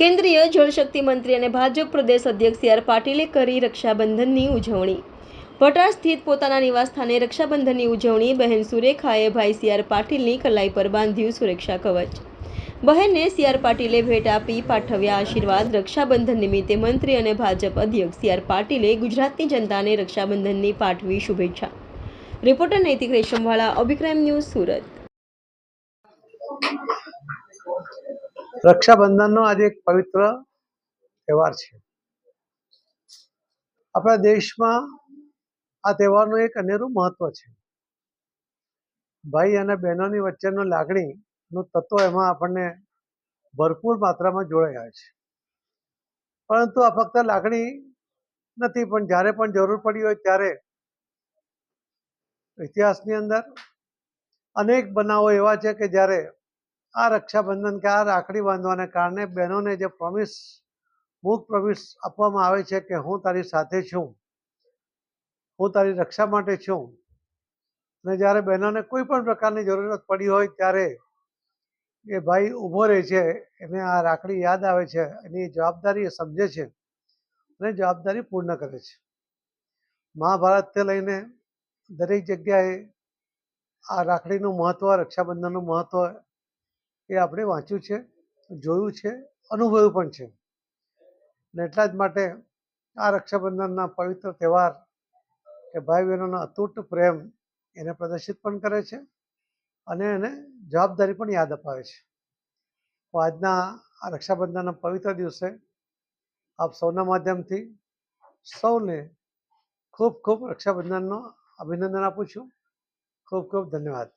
કેન્દ્રીય જળશક્તિ મંત્રી અને ભાજપ પ્રદેશ અધ્યક્ષ સી આર પાટીલે કરી રક્ષાબંધનની ઉજવણી. પટાર સ્થિત પોતાના નિવાસસ્થાને રક્ષાબંધનની ઉજવણી. બહેન સુરેખાએ ભાઈ સી આર પાટીલની કલાઈ પર બાંધ્યું સુરક્ષા કવચ. બહેનને સી આર પાટીલે ભેટ આપી પાઠવ્યા આશીર્વાદ. રક્ષાબંધન નિમિત્તે મંત્રી અને ભાજપ અધ્યક્ષ સી આર પાટીલે ગુજરાતની જનતાને રક્ષાબંધનની પાઠવી શુભેચ્છા. રિપોર્ટર નૈતિક રેશમવાળા અભિક્રાઇમ ન્યૂઝ સુરત. રક્ષાબંધનનો આજે એક પવિત્ર તહેવાર છે. આપણા દેશમાં આ તહેવારનું એક અનેરું મહત્વ છે. ભાઈ અને બહેનોની વચ્ચેનો લાગણીનું તત્વ એમાં આપણને ભરપૂર માત્રામાં જોડાઈ આવે છે. પરંતુ આ ફક્ત લાગણી નથી, પણ જ્યારે પણ જરૂર પડી હોય ત્યારે ઇતિહાસની અંદર અનેક બનાવો એવા છે કે જ્યારે આ રક્ષાબંધન કે આ રાખડી બાંધવાને કારણે બહેનોને જે પ્રોમિસ મુખ પ્રોમિસ આપવામાં આવે છે કે હું તારી સાથે છું, હું તારી રક્ષા માટે છું. અને જ્યારે બહેનોને કોઈ પણ પ્રકારની જરૂરત પડી હોય ત્યારે એ ભાઈ ઊભો રહે છે, એને આ રાખડી યાદ આવે છે, એની જવાબદારી એ સમજે છે અને જવાબદારી પૂર્ણ કરે છે. મહાભારતથી લઈને દરેક જગ્યાએ આ રાખડીનું મહત્ત્વ રક્ષાબંધનનું મહત્ત્વ એ આપણે વાંચ્યું છે, જોયું છે, અનુભવ્યું પણ છે. ને એટલા જ માટે આ રક્ષાબંધનના પવિત્ર તહેવાર કે ભાઈ બહેનોનો અતૂટ પ્રેમ એને પ્રદર્શિત પણ કરે છે અને એને જવાબદારી પણ યાદ અપાવે છે. તો આજના આ રક્ષાબંધનના પવિત્ર દિવસે આપ સૌના માધ્યમથી સૌને ખૂબ ખૂબ રક્ષાબંધનનો અભિનંદન આપું છું. ખૂબ ખૂબ ધન્યવાદ.